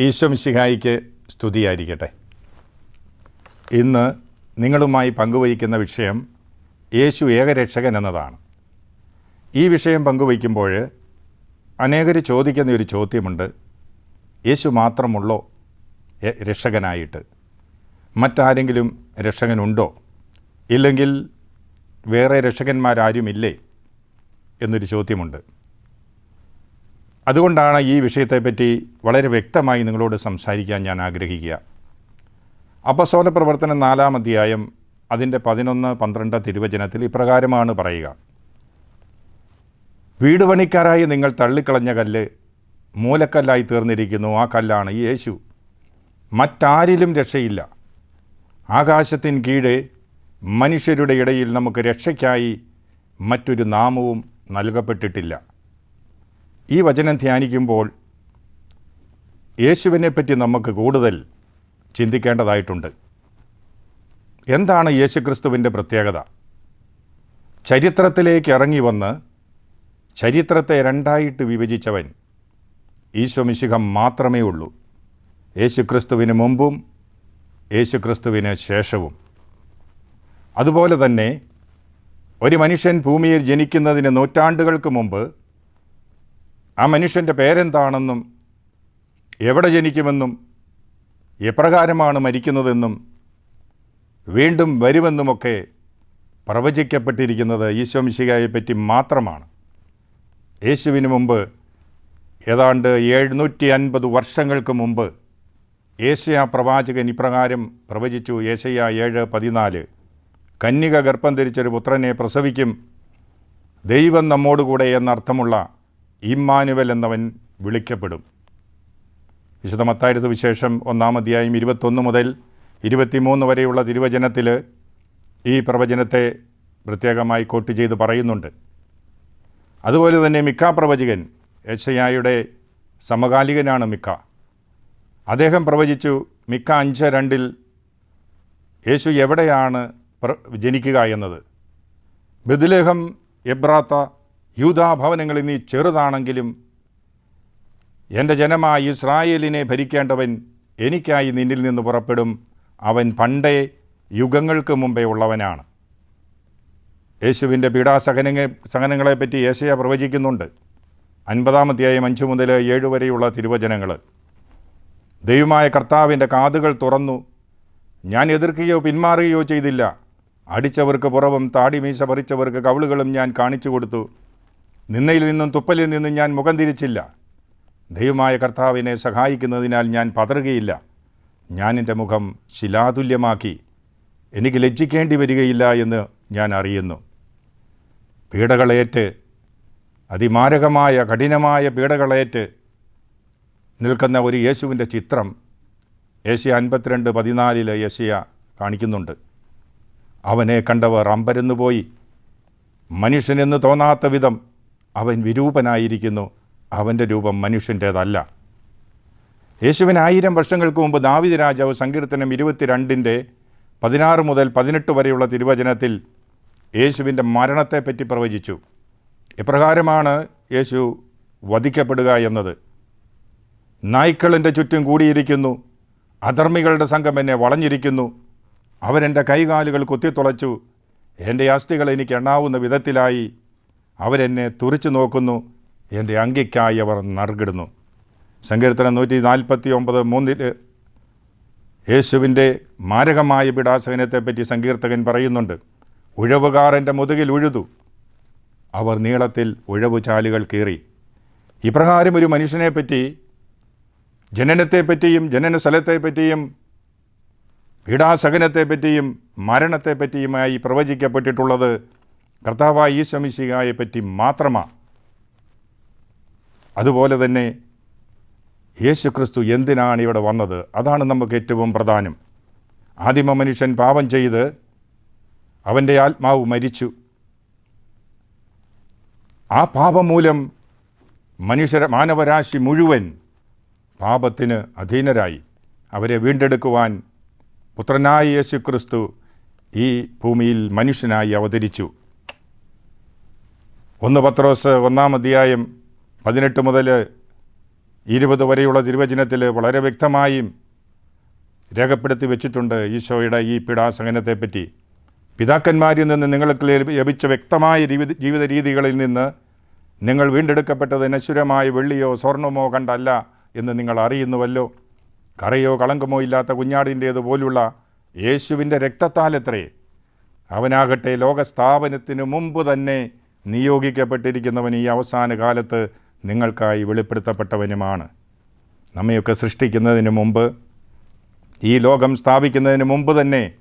ഈശ്വമിശിഹായിക്ക് സ്തുതിയായിരിക്കട്ടെ. ഇന്ന് നിങ്ങളുമായി പങ്കുവയ്ക്കുന്ന വിഷയം യേശു ഏകരക്ഷകൻ എന്നതാണ്. ഈ വിഷയം പങ്കുവയ്ക്കുമ്പോൾ അനേകർ ചോദിക്കുന്ന ഒരു ചോദ്യമുണ്ട്. യേശു മാത്രമുള്ളോ? രക്ഷകനായിട്ട്. മറ്റാരെങ്കിലും രക്ഷകനുണ്ടോ? ഇല്ലെങ്കിൽ വേറെ രക്ഷകന്മാരാരുമില്ലേ? എന്നൊരു ചോദ്യമുണ്ട്. അതുകൊണ്ടാണ് ഈ വിഷയത്തെപ്പറ്റി വളരെ വ്യക്തമായി നിങ്ങളോട് സംസാരിക്കാൻ ഞാൻ ആഗ്രഹിക്കുക. അപസോല പ്രവർത്തനം നാലാം അധ്യായം അതിന്റെ പതിനൊന്ന് പന്ത്രണ്ട് തിരുവചനത്തിൽ ഇപ്രകാരമാണ് പറയുക. വീട് പണിക്കാരായി നിങ്ങൾ തള്ളിക്കളഞ്ഞ കല്ല് മൂലക്കല്ലായി തീർന്നിരിക്കുന്നു. ആ കല്ലാണ് യേശു. മറ്റാരിലും രക്ഷയില്ല. ആകാശത്തിന് കീഴെ മനുഷ്യരുടെ ഇടയിൽ നമുക്ക് രക്ഷയ്ക്കായി മറ്റൊരു നാമവും നൽകപ്പെട്ടിട്ടില്ല. ഈ വചനം ധ്യാനിക്കുമ്പോൾ യേശുവിനെപ്പറ്റി നമുക്ക് കൂടുതൽ ചിന്തിക്കേണ്ടതായിട്ടുണ്ട്. എന്താണ് യേശുക്രിസ്തുവിന്റെ പ്രത്യേകത? ചരിത്രത്തിലേക്ക് ഇറങ്ങി വന്ന് ചരിത്രത്തെ രണ്ടായിട്ട് വിഭജിച്ചവൻ ഈശ്വമിശുഖം മാത്രമേ ഉള്ളൂ. യേശുക്രിസ്തുവിന് മുമ്പും യേശുക്രിസ്തുവിന് ശേഷവും. അതുപോലെ തന്നെ ഒരു മനുഷ്യൻ ഭൂമിയിൽ ജനിക്കുന്നതിന് നൂറ്റാണ്ടുകൾക്ക് മുമ്പ് ആ മനുഷ്യന്റെ പേരെന്താണെന്നും എവിടെ ജനിക്കുമെന്നും എപ്രകാരമാണ് മരിക്കുന്നതെന്നും വീണ്ടും വരുമെന്നുമൊക്കെ പ്രവചിക്കപ്പെട്ടിരിക്കുന്നത് ഈശോമിശികായെ പറ്റി മാത്രമാണ്. യേശുവിന് മുമ്പ് ഏതാണ്ട് എഴുന്നൂറ്റി അൻപത് വർഷങ്ങൾക്ക് മുമ്പ് ഏഷ്യ പ്രവാചകൻ ഇപ്രകാരം പ്രവചിച്ചു. ഏഷ്യ ഏഴ് പതിനാല്. കന്യക ഗർഭം ധരിച്ചൊരു പുത്രനെ പ്രസവിക്കും ദൈവം നമ്മോടുകൂടെ എന്നർത്ഥമുള്ള ഇമ്മാനുവൽ എന്നവൻ വിളിക്കപ്പെടും. വിശുദ്ധ വിശേഷം ഒന്നാം അധ്യായം ഇരുപത്തൊന്ന് മുതൽ ഇരുപത്തിമൂന്ന് വരെയുള്ള തിരുവചനത്തിൽ ഈ പ്രവചനത്തെ പ്രത്യേകമായി കോട്ട് ചെയ്ത് പറയുന്നുണ്ട്. അതുപോലെ തന്നെ മിക്ക പ്രവചകൻ യശയായുടെ സമകാലികനാണ് മിക്ക. അദ്ദേഹം പ്രവചിച്ചു മിക്ക അഞ്ച് രണ്ടിൽ യേശു എവിടെയാണ് ജനിക്കുക എന്നത്? ബദുലേഹം എബ്രാത്ത യൂതാഭവനങ്ങളിൽ നീ ചെറുതാണെങ്കിലും എന്റെ ജനമായി ഇസ്രായേലിനെ ഭരിക്കേണ്ടവൻ എനിക്കായി നിന്നിൽ നിന്ന് പുറപ്പെടും. അവൻ പണ്ടേ യുഗങ്ങൾക്ക് മുമ്പേ ഉള്ളവനാണ്. യേശുവിന്റെ പീഡാസഹനങ്ങ സഹനങ്ങളെപ്പറ്റി യേശയ പ്രവചിക്കുന്നുണ്ട്. അൻപതാമധ്യായം അഞ്ച് മുതൽ ഏഴ് വരെയുള്ള തിരുവചനങ്ങൾ ദൈവമായ കർത്താവിന്റെ കാതുകൾ തുറന്നു. ഞാൻ എതിർക്കുകയോ പിന്മാറുകയോ ചെയ്തില്ല. അടിച്ചവർക്ക് പുറവും താടി മീശ പറിച്ചവർക്ക് കവിളുകളും ഞാൻ കാണിച്ചു കൊടുത്തു. നിന്നയിൽ നിന്നും തുപ്പലിൽ നിന്നും ഞാൻ മുഖം തിരിച്ചില്ല. ദൈവമായ കർത്താവിനെ സഹായിക്കുന്നതിനാൽ ഞാൻ പതറുകയില്ല. ഞാൻ എന്റെ മുഖം ശിലാതുല്യമാക്കി. എനിക്ക് ലജ്ജിക്കേണ്ടി വരികയില്ല എന്ന് ഞാൻ അറിയുന്നു. പീഡകളേറ്റ് അതിമാരകമായ കഠിനമായ പീഡകളേറ്റ് നിൽക്കുന്ന ഒരു യേശുവിന്റെ ചിത്രം ഏഷ്യ അൻപത്തിരണ്ട് പതിനാലിൽ ഏഷ്യ കാണിക്കുന്നുണ്ട്. അവനെ കണ്ടവർ അമ്പരന്നുപോയി. മനുഷ്യനെന്ന് തോന്നാത്ത വിധം അവൻ വിരൂപനായിരിക്കുന്നു. അവന്റെ രൂപം മനുഷ്യന്റേതല്ല യേശുവിന് ആയിരം വർഷങ്ങൾക്ക് മുമ്പ് ദാവിദ് രാജാവ് സങ്കീർത്തനം ഇരുപത്തിരണ്ടിന്റെ പതിനാറ് മുതൽ പതിനെട്ട് വരെയുള്ള തിരുവചനത്തിൽ യേശുവിന്റെ മരണത്തെപ്പറ്റി പ്രവചിച്ചു. എപ്രകാരമാണ് യേശു വധിക്കപ്പെടുക എന്നത്? നായ്ക്കളിന്റെ ചുറ്റും കൂടിയിരിക്കുന്നു. അധർമ്മികളുടെ സംഘം എന്നെ വളഞ്ഞിരിക്കുന്നു. അവരെന്റെ കൈകാലുകൾ കുത്തിത്തുളച്ചു. എന്റെ അസ്ഥികൾ എനിക്ക് എണ്ണാവുന്ന വിധത്തിലായി. അവരെന്നെ തുറിച്ചു നോക്കുന്നു. എന്റെ അങ്കിക്കായി അവർ നറുകിടുന്നു. സങ്കീർത്തനം നൂറ്റി നാൽപ്പത്തി ഒമ്പത് മൂന്നിൽ യേശുവിന്റെ മാരകമായ പിടാസഹനത്തെപ്പറ്റി സങ്കീർത്തകൻ പറയുന്നുണ്ട്. ഉഴവുകാർ എന്റെ മുതുകിൽ ഉഴുതു. അവർ നീളത്തിൽ ഉഴവുചാലുകൾ കീറി. ഇപ്രകാരം ഒരു മനുഷ്യനെപ്പറ്റി ജനനത്തെപ്പറ്റിയും ജനന സ്ഥലത്തെപ്പറ്റിയും പീഡാസഹനത്തെപ്പറ്റിയും മരണത്തെപ്പറ്റിയുമായി പ്രവചിക്കപ്പെട്ടിട്ടുള്ളത് കർത്താവായ ഈശ്വമിശികായെ പറ്റി മാത്രമാണ് അതുപോലെ തന്നെ യേശുക്രിസ്തു എന്തിനാണ് ഇവിടെ വന്നത്? അതാണ് നമുക്ക് ഏറ്റവും പ്രധാനം. ആദിമ മനുഷ്യൻ പാപം ചെയ്ത് അവന്റെ ആത്മാവ് മരിച്ചു. ആ പാപം മൂലം മനുഷ്യര മാനവരാശി മുഴുവൻ പാപത്തിന് അധീനരായി. അവരെ വീണ്ടെടുക്കുവാൻ പുത്രനായ യേശുക്രിസ്തു ഈ ഭൂമിയിൽ മനുഷ്യനായി അവതരിച്ചു. ഒന്ന് പത്രോസ് ഒന്നാം അധ്യായം പതിനെട്ട് മുതൽ ഇരുപത് വരെയുള്ള തിരുവചനത്തിൽ വളരെ വ്യക്തമായും രേഖപ്പെടുത്തി വെച്ചിട്ടുണ്ട് ഈശോയുടെ ഈ പീഡാസഹനത്തെപ്പറ്റി. പിതാക്കന്മാരിൽ നിന്ന് നിങ്ങൾക്ക് ലഭിച്ച വ്യക്തമായ ജീവിത രീതികളിൽ നിന്ന് നിങ്ങൾ വീണ്ടെടുക്കപ്പെട്ടത് നശ്വരമായ വെള്ളിയോ സ്വർണമോ കണ്ടല്ല എന്ന് നിങ്ങൾ അറിയുന്നുവല്ലോ. കറയോ കളങ്കമോ ഇല്ലാത്ത കുഞ്ഞാടിന്റേതുപോലുള്ള യേശുവിന്റെ രക്തത്താലത്രേ അവനാകട്ടെ ലോകസ്ഥാപനത്തിനു മുമ്പ് തന്നെ നിയോഗിക്കപ്പെട്ടിരിക്കുന്നവൻ ഈ അവസാന കാലത്ത് നിങ്ങൾക്കായി വെളിപ്പെടുത്തപ്പെട്ടവനുമാണ്. നമ്മയൊക്കെ സൃഷ്ടിക്കുന്നതിന് മുമ്പ് ഈ ലോകം സ്ഥാപിക്കുന്നതിന് മുമ്പ് തന്നെ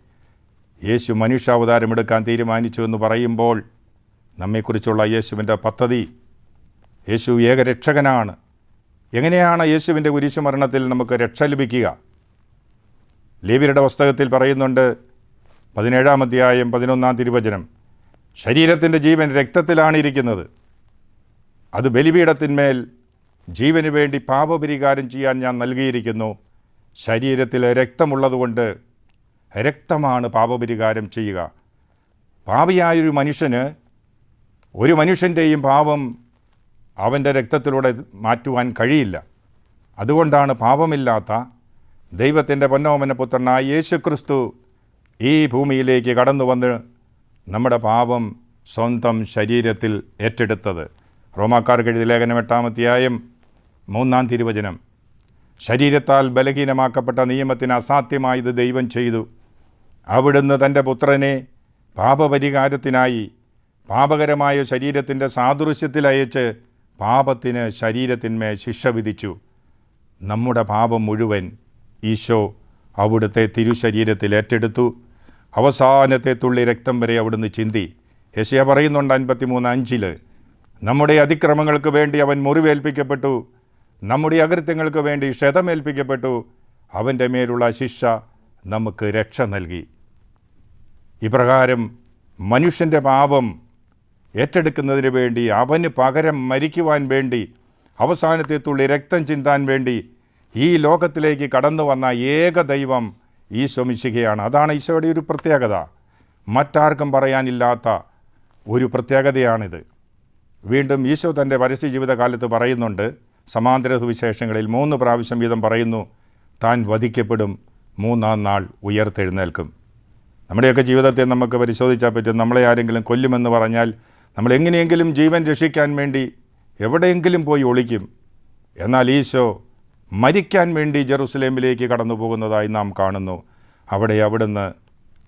യേശു മനുഷ്യാവതാരമെടുക്കാൻ തീരുമാനിച്ചു എന്ന് പറയുമ്പോൾ നമ്മെക്കുറിച്ചുള്ള യേശുവിന്റെ പദ്ധതി യേശു ഏകരക്ഷകനാണ്. എങ്ങനെയാണ് യേശുവിന്റെ കുരിശുമരണത്തിൽ നമുക്ക് രക്ഷ ലഭിക്കുക? ലേവിയുടെ പുസ്തകത്തിൽ പറയുന്നുണ്ട് പതിനേഴാം അധ്യായം പതിനൊന്നാം തിരുവചനം. ശരീരത്തിന്റെ ജീവൻ രക്തത്തിലാണ് ഇരിക്കുന്നത് അത് ബലിപീഠത്തിന്മേൽ ജീവന് വേണ്ടി പാപപരിഹാരം ചെയ്യാൻ ഞാൻ നൽകിയിരിക്കുന്നു. ശരീരത്തിൽ രക്തമുള്ളതുകൊണ്ട് രക്തമാണ് പാപപരിഹാരം ചെയ്യുക. പാപിയായൊരു മനുഷ്യന് ഒരു മനുഷ്യന്റെയും പാപം അവന്റെ രക്തത്തിലൂടെ മാറ്റുവാൻ കഴിയില്ല. അതുകൊണ്ടാണ് പാപമില്ലാത്ത ദൈവത്തിന്റെ പൊന്നോമന പുത്രനായ യേശു ക്രിസ്തു ഈ ഭൂമിയിലേക്ക് കടന്നു വന്ന് നമ്മുടെ പാപം സ്വന്തം ശരീരത്തിൽ ഏറ്റെടുത്തത്. റോമാക്കാർക്ക് ലേഖനം എട്ടാമധ്യായം മൂന്നാം തിരുവചനം. ശരീരത്താൽ ബലഹീനമാക്കപ്പെട്ട നിയമത്തിന് അസാധ്യമായത് ദൈവം ചെയ്തു. അവിടുന്ന് തന്റെ പുത്രനെ പാപപരിഹാരത്തിനായി പാപകരമായ ശരീരത്തിന്റെ സാദൃശ്യത്തിൽ അയച്ച് പാപത്തിന് ശരീരത്തിന്മേൽ ശിക്ഷ വിധിച്ചു. നമ്മുടെ പാപം മുഴുവൻ ഈശോ അവിടുത്തെ തിരുശരീരത്തിൽ ഏറ്റെടുത്തു. അവസാനത്തെ തുള്ളി രക്തം വരെ അവിടുന്ന് ചിന്തി. യശയ പറയുന്നുണ്ട് അൻപത്തിമൂന്ന് അഞ്ചിൽ നമ്മുടെ അതിക്രമങ്ങൾക്ക് വേണ്ടി അവൻ മുറിവേൽപ്പിക്കപ്പെട്ടു. നമ്മുടെ അകൃത്യങ്ങൾക്ക് വേണ്ടി ക്ഷതമേൽപ്പിക്കപ്പെട്ടു. അവന്റെ മേലുള്ള ശിക്ഷ നമുക്ക് രക്ഷ നൽകി. ഇപ്രകാരം മനുഷ്യന്റെ പാപം ഏറ്റെടുക്കുന്നതിന് വേണ്ടി അവന് പകരം മരിക്കുവാൻ വേണ്ടി അവസാനത്തെ തുള്ളി രക്തം ചിന്താൻ വേണ്ടി ഈ ലോകത്തിലേക്ക് കടന്നു വന്ന ഏക ദൈവം ഈശോ മിശികയാണ് അതാണ് ഈശോയുടെ ഒരു പ്രത്യേകത. മറ്റാർക്കും പറയാനില്ലാത്ത ഒരു പ്രത്യേകതയാണിത്. വീണ്ടും ഈശോ തന്റെ പരസ്യ ജീവിതകാലത്ത് പറയുന്നുണ്ട്. സമാന്തര സുവിശേഷങ്ങളിൽ മൂന്ന് പ്രാവശ്യം വീതം പറയുന്നു താൻ വധിക്കപ്പെടും മൂന്നാം നാൾ ഉയർത്തെഴുന്നേൽക്കും. നമ്മുടെയൊക്കെ ജീവിതത്തെ നമുക്ക് പരിശോധിച്ചാൽ പറ്റും. നമ്മളെ ആരെങ്കിലും കൊല്ലുമെന്ന് പറഞ്ഞാൽ നമ്മൾ എങ്ങനെയെങ്കിലും ജീവൻ രക്ഷിക്കാൻ വേണ്ടി എവിടെയെങ്കിലും പോയി ഒളിക്കും. എന്നാൽ ഈശോ മരിക്കാൻ വേണ്ടി ജെറുസലേമിലേക്ക് കടന്നു പോകുന്നതായി നാം കാണുന്നു. അവിടെ അവിടുന്ന്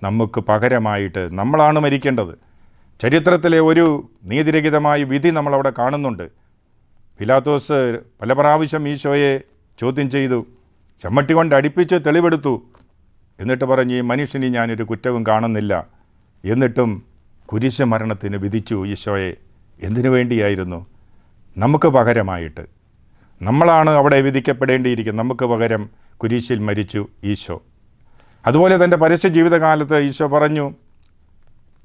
നമുക്ക് പകരമായിട്ട് നമ്മളാണ് മരിക്കേണ്ടത്. ചരിത്രത്തിലെ ഒരു നീതിരഹിതമായ വിധി നമ്മളവിടെ കാണുന്നുണ്ട്. പിലാത്തോസ് പല പ്രാവശ്യം ഈശോയെ ചോദ്യം ചെയ്തു. ചമ്മട്ടി കൊണ്ട് അടുപ്പിച്ച് തെളിവെടുത്തു. എന്നിട്ട് പറഞ്ഞ് ഈ മനുഷ്യന് ഞാനൊരു കുറ്റവും കാണുന്നില്ല. എന്നിട്ടും കുരിശ് മരണത്തിന് വിധിച്ചു ഈശോയെ. എന്തിനു വേണ്ടിയായിരുന്നു? നമുക്ക് പകരമായിട്ട്. നമ്മളാണ് അവിടെ വിധിക്കപ്പെടേണ്ടിയിരിക്കുന്നത്. നമുക്ക് പകരം കുരിശിൽ മരിച്ചു ഈശോ. അതുപോലെ തന്റെ പരസ്യ ജീവിതകാലത്ത് ഈശോ പറഞ്ഞു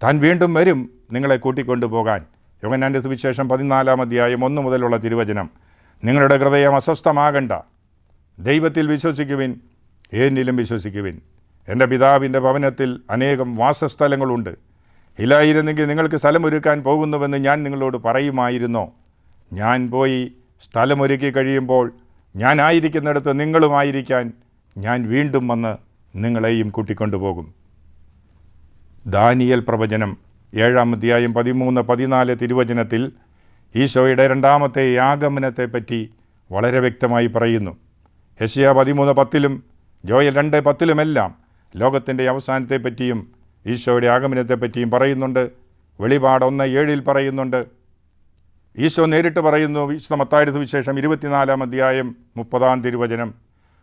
താൻ വീണ്ടും വരും നിങ്ങളെ കൂട്ടിക്കൊണ്ടു പോകാൻ യോഗനാന്റെ സുവിശേഷം പതിനാലാം അധ്യായം ഒന്ന് മുതലുള്ള തിരുവചനം നിങ്ങളുടെ ഹൃദയം അസ്വസ്ഥമാകണ്ട. ദൈവത്തിൽ വിശ്വസിക്കുവിൻ എന്നിലും വിശ്വസിക്കുവിൻ. എന്റെ പിതാവിന്റെ ഭവനത്തിൽ അനേകം വാസസ്ഥലങ്ങളുണ്ട്. ഇല്ലായിരുന്നെങ്കിൽ നിങ്ങൾക്ക് സ്ഥലമൊരുക്കാൻ പോകുന്നുവെന്ന് ഞാൻ നിങ്ങളോട് പറയുമായിരുന്നോ? ഞാൻ പോയി സ്ഥലമൊരുക്കി കഴിയുമ്പോൾ ഞാനായിരിക്കുന്നിടത്ത് നിങ്ങളുമായിരിക്കാൻ ഞാൻ വീണ്ടും വന്ന് നിങ്ങളെയും കൂട്ടിക്കൊണ്ടുപോകും. ദാനിയൽ പ്രവചനം ഏഴാം അധ്യായം പതിമൂന്ന് പതിനാല് തിരുവചനത്തിൽ ഈശോയുടെ രണ്ടാമത്തെ യാഗമനത്തെപ്പറ്റി വളരെ വ്യക്തമായി പറയുന്നു. ഹെസിയ പതിമൂന്ന് പത്തിലും ജോയൽ രണ്ട് പത്തിലുമെല്ലാം ലോകത്തിന്റെ അവസാനത്തെപ്പറ്റിയും ഈശോയുടെ ആഗമനത്തെപ്പറ്റിയും പറയുന്നുണ്ട്. വെളിപാട് ഒന്ന് ഏഴിൽ പറയുന്നുണ്ട്. ഈശോ നേരിട്ട് പറയുന്നു വിശുദ്ധ മത്തായുടെ സുവിശേഷം ഇരുപത്തിനാലാം അധ്യായം മുപ്പതാം തിരുവചനം.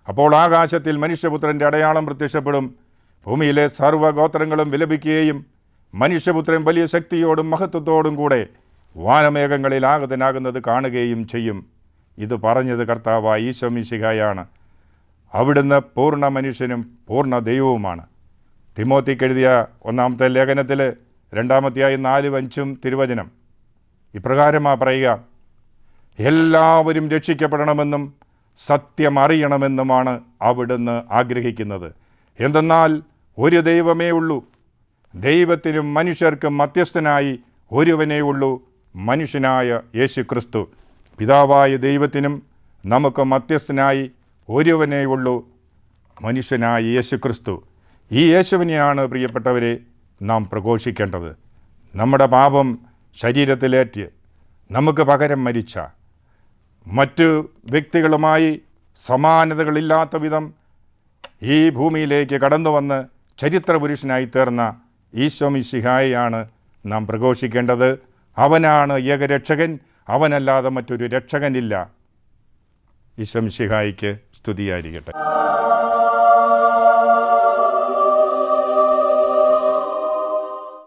അപ്പോൾ ആകാശത്തിൽ മനുഷ്യപുത്രന്റെ അടയാളം പ്രത്യക്ഷപ്പെടും. ഭൂമിയിലെ സർവഗോത്രങ്ങളും വിലപിക്കുകയും മനുഷ്യപുത്രൻ വലിയ ശക്തിയോടും മഹത്വത്തോടും കൂടെ വാനമേഘങ്ങളിൽ ആഗതനാകുന്നത് കാണുകയും ചെയ്യും. ഇത് പറഞ്ഞത് കർത്താവായ ഈശോ മിശിഹായാണ്. അവിടുന്ന് പൂർണ മനുഷ്യനും പൂർണ ദൈവവുമാണ്. തിമോത്തിക്കെഴുതിയ ഒന്നാമത്തെ ലേഖനത്തിൽ രണ്ടാമത്തെയായി നാലും അഞ്ചും തിരുവചനം. ഇപ്രകാരമാ പറയുക. എല്ലാവരും രക്ഷിക്കപ്പെടണമെന്നും സത്യം അറിയണമെന്നുമാണ് അവിടുന്ന് ആഗ്രഹിക്കുന്നത്. എന്തെന്നാൽ ഒരു ദൈവമേ ഉള്ളൂ. ദൈവത്തിനും മനുഷ്യർക്കും മധ്യസ്ഥനായി ഒരുവനേ ഉള്ളൂ മനുഷ്യനായ യേശു ക്രിസ്തു പിതാവായ ദൈവത്തിനും നമുക്ക് മധ്യസ്ഥനായി ഒരുവനേ ഉള്ളൂ മനുഷ്യനായ യേശു ക്രിസ്തു ഈ യേശുവിനെയാണ് പ്രിയപ്പെട്ടവരെ നാം പ്രഘോഷിക്കേണ്ടത്. നമ്മുടെ പാപം ശരീരത്തിലേറ്റ് നമുക്ക് പകരം മരിച്ച മറ്റ് വ്യക്തികളുമായി സമാനതകളില്ലാത്ത വിധം ഈ ഭൂമിയിലേക്ക് കടന്നു വന്ന് ചരിത്ര പുരുഷനായി തീർന്ന ഈശോ മിശിഹായെയാണ് നാം പ്രഘോഷിക്കേണ്ടത്. അവനാണ് ഏകരക്ഷകൻ അവനല്ലാതെ മറ്റൊരു രക്ഷകനില്ല. ഈശോ മിശിഹായിക്ക് സ്തുതിയായിരിക്കട്ടെ.